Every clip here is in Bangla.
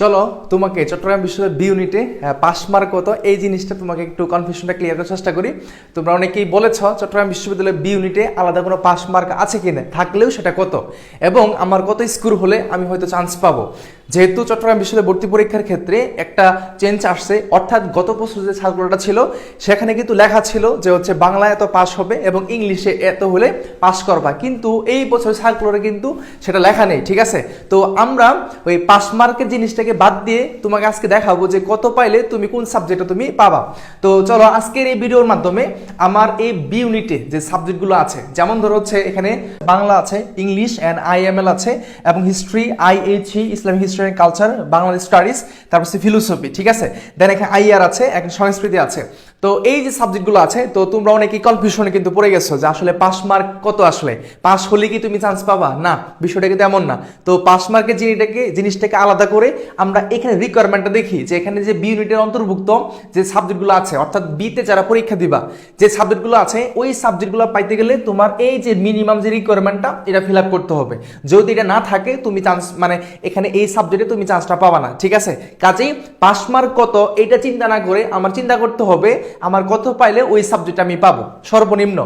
চলো, তোমাকে চট্টগ্রাম বিশ্ববিদ্যালয় বি ইউনিটে পাস মার্ক কত? এই জিনিসটা তোমাকে একটু কনফিউশনটা ক্লিয়ার করার চেষ্টা করি। তোমরা অনেকেই বলেছ, চট্টগ্রাম বিশ্ববিদ্যালয় বি ইউনিটে আলাদা কোনো পাস মার্ক আছে কি না থাকলেও সেটা কত? এবং আমার কত স্কোর হলে আমি হয়তো চান্স পাবো? যেহেতু চট্টগ্রাম বিশ্ববিদ্যালয় ভর্তি পরীক্ষার ক্ষেত্রে একটা চেঞ্জ আসছে, অর্থাৎ গত বছর যে সার্কুলারটা ছিল, সেখানে কিন্তু লেখা ছিল যে হচ্ছে বাংলা এত পাস হবে এবং ইংলিশে এত হলে পাস করবা। কিন্তু এই বছর সার্কুলারে কিন্তু সেটা লেখা নেই, ঠিক আছে? তো আমরা ওই পাস মার্কের জিনিসটাকে বাদ দিয়ে তোমাকে আজকে দেখাবো যে কত পাইলে তুমি কোন সাবজেক্টে তুমি পাবা। তো চলো আজকের এই ভিডিওর মাধ্যমে আমার এই বি ইউনিটে যে সাবজেক্টগুলো আছে, যেমন ধরো হচ্ছে এখানে বাংলা আছে ইংলিশ অ্যান্ড আইএমএল আছে, এবং history আইএইচি Islamic history and culture Bangladesh studies তারপর ফিলোসফি ঠিক আছে? দেন এখানে আইআর আছে, এখন সংস্কৃতি আছে। তো এই যে সাবজেক্টগুলো আছে, তো তোমরা অনেকেই কনফিউশনে কিন্তু পড়ে গেছো যে আসলে পাস মার্ক কত আসলে? পাস হলে কি তুমি চান্স পাবা? না, বিষয়টা কিন্তু এমন না। তো পাস মার্কের জিনিসটাকে জিনিসটাকে আলাদা করে আমরা এখানে রিকোয়ারমেন্টটা দেখি যে এখানে যে বি ইউনিটের অন্তর্ভুক্ত যে সাবজেক্টগুলো আছে, অর্থাৎ বিতে যারা পরীক্ষা দিবা, যে সাবজেক্টগুলো আছে, ওই সাবজেক্টগুলো পাইতে গেলে তোমার এই যে মিনিমাম যে রিকোয়ারমেন্টটা এটা ফিল আপ করতে হবে। যদি এটা না থাকে, তুমি চান্স মানে এখানে এই সাবজেক্টে তুমি চান্সটা পাবা না, ঠিক আছে? কাজেই পাস মার্ক কত এটা চিন্তা না করে আমার চিন্তা করতে হবে আমার কত পাইলে ওই সাবজেক্ট আমি পাবো। সর্বনিম্ন।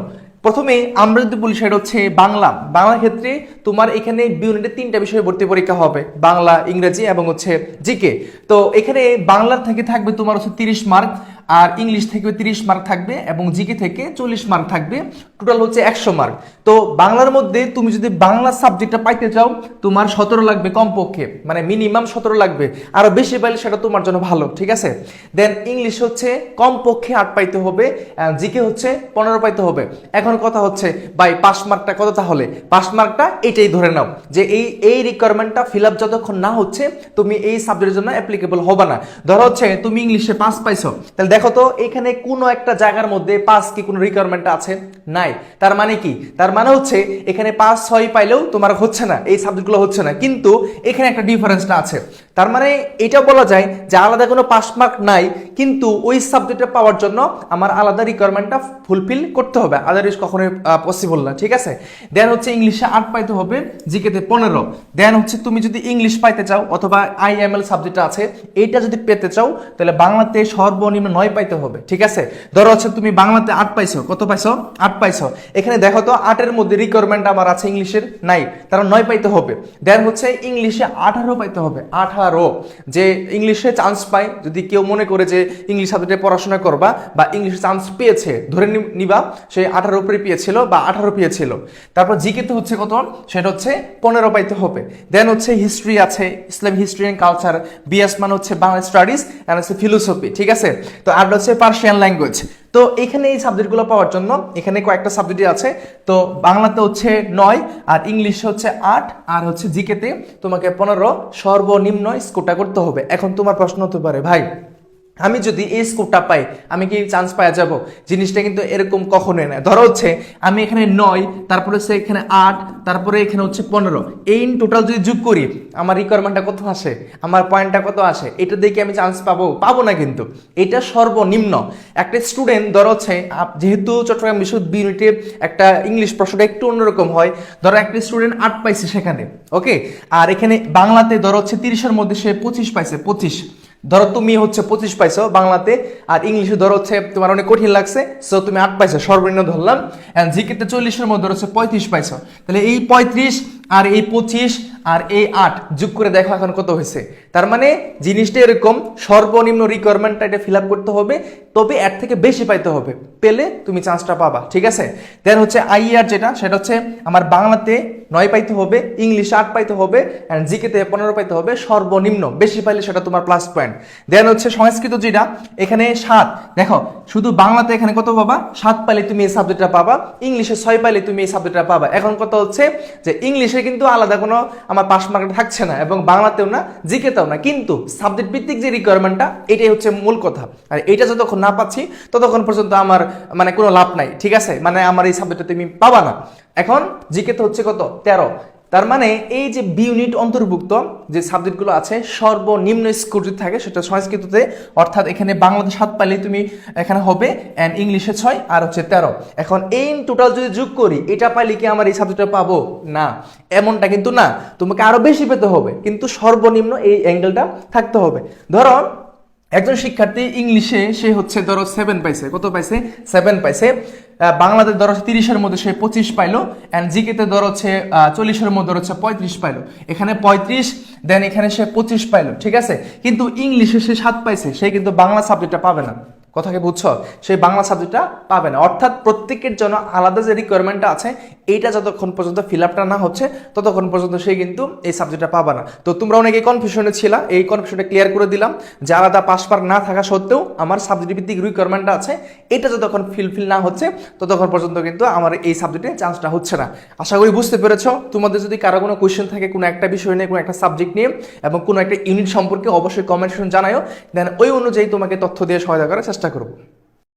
প্রথমে আমরা যদি বলি সেটা হচ্ছে বাংলা। বাংলার ক্ষেত্রে তোমার এখানে বিউনিটের তিনটা বিষয়ে ভর্তি পরীক্ষা হবে। বাংলা, ইংরেজি এবং হচ্ছে জিকে। তো এখানে বাংলার থেকে থাকবে তোমার হচ্ছে তিরিশ মার্ক আর ইংলিশ থেকে তিরিশ মার্ক থাকবে এবং জিকে থেকে চল্লিশ মার্ক থাকবে। টোটাল হচ্ছে একশো মার্ক। তো বাংলার মধ্যে তুমি যদি বাংলা সাবজেক্টটা পাইতে চাও, তোমার সতেরো লাগবে কমপক্ষে। মানে মিনিমাম সতেরো লাগবে। আরও বেশি পাইলে সেটা তোমার জন্য ভালো, ঠিক আছে? দেন ইংলিশ হচ্ছে কমপক্ষে আট পাইতে হবে জিকে হচ্ছে পনেরো পাইতে হবে। এখন কথা হচ্ছে, ভাই পাস মার্কটা কত তাহলে? পাস মার্কটা এটাই ধরে নাও যে এই এই রিকোয়ারমেন্টটা ফিল আপ যতক্ষণ না হচ্ছে, তুমি এই সাবজেক্টের জন্য অ্যাপ্লিকেবল হবে না। ধরো হচ্ছে তুমি ইংলিশে পাস পাইছো, তাহলে দেখো তো, এখানে কোনো একটা জায়গার মধ্যে পাস কি কোনো রিকোয়ারমেন্ট আছে? নাই। তার মানে কি? তার মানে হচ্ছে, এখানে পাস ছয় পাইলেও তোমার হচ্ছে না, এই সাবজেক্টগুলো হচ্ছে না। কিন্তু এখানে একটা ডিফারেন্সটা আছে। তার মানে এটা বলা যায় যে আলাদা কোনো পাস মার্ক নাই, কিন্তু ওই সাবজেক্টটা পাওয়ার জন্য আমার আলাদা রিকোয়ারমেন্টটা ফুলফিল করতে হবে। আদারওয়াইজ কখনোই পসিবল না, ঠিক আছে? দেন হচ্ছে ইংলিশে আট পাইতে হবে, জিকেতে পনেরো। দেন হচ্ছে তুমি যদি ইংলিশ পাইতে চাও, অথবা আইএমএল সাবজেক্টটা আছে এটা যদি পেতে চাও, তাহলে বাংলাতে সর্বনিম্ন নয় পাইতে হবে, ঠিক আছে? ধরো হচ্ছে তুমি বাংলাতে আট পাইছো, কত পাইছো? আট পাইছো। এখানে দেখো তো, আটের মধ্যে রিকোয়ারমেন্ট আমার আছে ইংলিশের নাই, তারা নয় পাইতে হবে। দেন হচ্ছে ইংলিশে আঠারো পাইতে হবে, আঠারো যে ইংলিশে চান্স পায়। যদি কেউ মনে করে যে ইংলিশ সাবজেক্টে পড়াশোনা করবা বা ইংলিশে চান্স পেয়েছে, ধরে নিবা, সে আঠারো উপরে পেয়েছিল বা আঠারো পেয়েছিল। তারপর জিকেতে হচ্ছে কত? সেটা হচ্ছে পনেরো পাইতে হবে। দেন হচ্ছে হিস্ট্রি আছে Islam history and culture BS মানে হচ্ছে বাংলা স্টাডিজ অ্যান্ড হচ্ছে ফিলোসফি ঠিক আছে? তো আর হচ্ছে পার্সিয়ান ল্যাঙ্গুয়েজ তো এখানে এই সাবজেক্টগুলো পাওয়ার জন্য এখানে কয়েকটা সাবজেক্টই আছে। তো বাংলাতে হচ্ছে নয়, আর ইংলিশে হচ্ছে আট, আর হচ্ছে জিকেতে তোমাকে পনেরো সর্বনিম্ন স্কোরটা করতে হবে। এখন তোমার প্রশ্ন হতে পারে, ভাই। আমি যদি এই স্কোরটা পাই, আমি কি চান্স পাওয়া যাব? জিনিসটা কিন্তু এরকম কখনোই না। ধরো হচ্ছে, আমি এখানে নয়, তারপরে হচ্ছে এখানে আট, তারপরে এখানে হচ্ছে পনেরো। এই টোটাল যদি যোগ করি, আমার রিকোয়ারমেন্টটা কত আসে? আমার পয়েন্টটা কত আসে? এটা দেখে আমি চান্স পাবো পাবো না কিন্তু। এটা সর্বনিম্ন। একটা স্টুডেন্ট ধরো হচ্ছে যেহেতু চট্টগ্রাম বিশ্ববিদ্যালয় একটা ইংলিশ প্রশ্নটা একটু অন্যরকম হয়, ধরো একটা স্টুডেন্ট আট পাইছে সেখানে ওকে আর এখানে বাংলাতে ধরো হচ্ছে তিরিশের মধ্যে সে পঁচিশ পাইছে, পঁচিশ। ধরো তুমি হচ্ছে পঁচিশ পাইছো বাংলাতে, আর ইংলিশে ধরো হচ্ছে তোমার অনেক কঠিন লাগছে সো তুমি আট পাইছো, সর্বনিম্ন ধরলাম অ্যান্ড জিকেতে চল্লিশের মধ্যে ধরো হচ্ছে পঁয়ত্রিশ পাইছো। তাহলে এই পঁয়ত্রিশ আর এই পঁচিশ আর এই আট যোগ করে দেখো এখন কত হয়েছে। তার মানে জিনিসটা এরকম, সর্বনিম্ন রিকোয়ারমেন্টটা এটা ফিল করতে হবে, তবে এর থেকে বেশি পাইতে হবে, পেলে তুমি চান্সটা পাবা, ঠিক আছে? দেন হচ্ছে আইআর যেটা, সেটা হচ্ছে আমার বাংলাতে নয় পাইতে হবে ইংলিশে আট পাইতে হবে অ্যান্ড জিকেতে পনেরো পাইতে হবে, সর্বনিম্ন বেশি পাইলে সেটা তোমার প্লাস পয়েন্ট দেন হচ্ছে সংস্কৃত যেটা, এখানে সাত, দেখো, শুধু বাংলাতে এখানে কত পাবা? সাত পাইলে তুমি এই সাবজেক্টটা পাবা ইংলিশে ছয় পাইলে তুমি এই সাবজেক্টটা পাবা। এখন কত হচ্ছে যে ইংলিশে কিন্তু আলাদা কোনো আমার পাস মার্ক থাকছে না এবং বাংলাতেও না, জিকেতেও না। কিন্তু সাবজেক্ট ভিত্তিক যে রিকোয়ারমেন্টটা এটাই হচ্ছে মূল কথা। আর এটা যতক্ষণ না পাচ্ছি, ততক্ষণ পর্যন্ত আমার মানে কোনো লাভ নাই, ঠিক আছে? মানে আমার এই সাবজেক্টটা তুমি পাবা না। এখন জিকেতে হচ্ছে কত? তেরো। তার মানে এই যে বি ইউনিট অন্তর্ভুক্ত যে সাবজেক্টগুলো আছে, সর্বনিম্ন স্কোর যদি থাকে, সেটা সংস্কৃততে, অর্থাৎ এখানে বাংলাতে সাত পাইলে তুমি এখানে হবে অ্যান্ড ইংলিশে ছয়, আর হচ্ছে তেরো। এখন এই টোটাল যদি যোগ করি, এটা পাইলে কি আমার এই সাবজেক্টটা পাবো? না। এমনটা কিন্তু না। তোমাকে আরও বেশি পেতে হবে, কিন্তু সর্বনিম্ন এই অ্যাঙ্গেলটা থাকতে হবে। ধরো একজন শিক্ষার্থী ইংলিশে সে হচ্ছে ধরো সেভেন পাইছে। কত পাইছে? সেভেন পাইছে। আহ, বাংলাতে হচ্ছে তিরিশের মধ্যে সে পঁচিশ পাইলো অ্যান্ড জিকেতে ধরো হচ্ছে চল্লিশের মধ্যে ধরো হচ্ছে পঁয়ত্রিশ পাইলো। এখানে পঁয়ত্রিশ দেন এখানে সে পঁচিশ পাইলো ঠিক আছে? কিন্তু ইংলিশে সে সাত পাইছে সে কিন্তু বাংলা সাবজেক্টটা পাবে না। কথাকে বুঝছ? সেই বাংলা সাবজেক্টটা পাবে না। অর্থাৎ প্রত্যেকের জন্য আলাদা যে রিকোয়ারমেন্টটা আছে, এইটা যতক্ষণ পর্যন্ত ফিল আপটা না হচ্ছে, ততক্ষণ পর্যন্ত সে কিন্তু এই সাবজেক্টটা পাবে না। তো তোমরা অনেকে কনফিউশনে ছিলা, এই কনফিউশনটা ক্লিয়ার করে দিলাম। যে আলাদা পাস মার্ক না থাকা সত্ত্বেও আমার সাবজেক্ট ভিত্তিক রিকোয়ারমেন্টটা আছে, এটা যতক্ষণ ফিলফিল না হচ্ছে, ততক্ষণ পর্যন্ত কিন্তু আমার এই সাবজেক্টে চান্সটা হচ্ছে না। আশা করি বুঝতে পেরেছ, তোমাদের যদি কারও কোনো কোয়েশ্চেন থাকে, কোনো একটা বিষয় নিয়ে, কোনো একটা সাবজেক্ট নিয়ে, এবং কোনো একটা ইউনিট সম্পর্কে অবশ্যই কমেন্ট জানায়ও দেন ওই অনুযায়ী তোমাকে তথ্য দিয়ে সহায়তা করার চেষ্টা করব।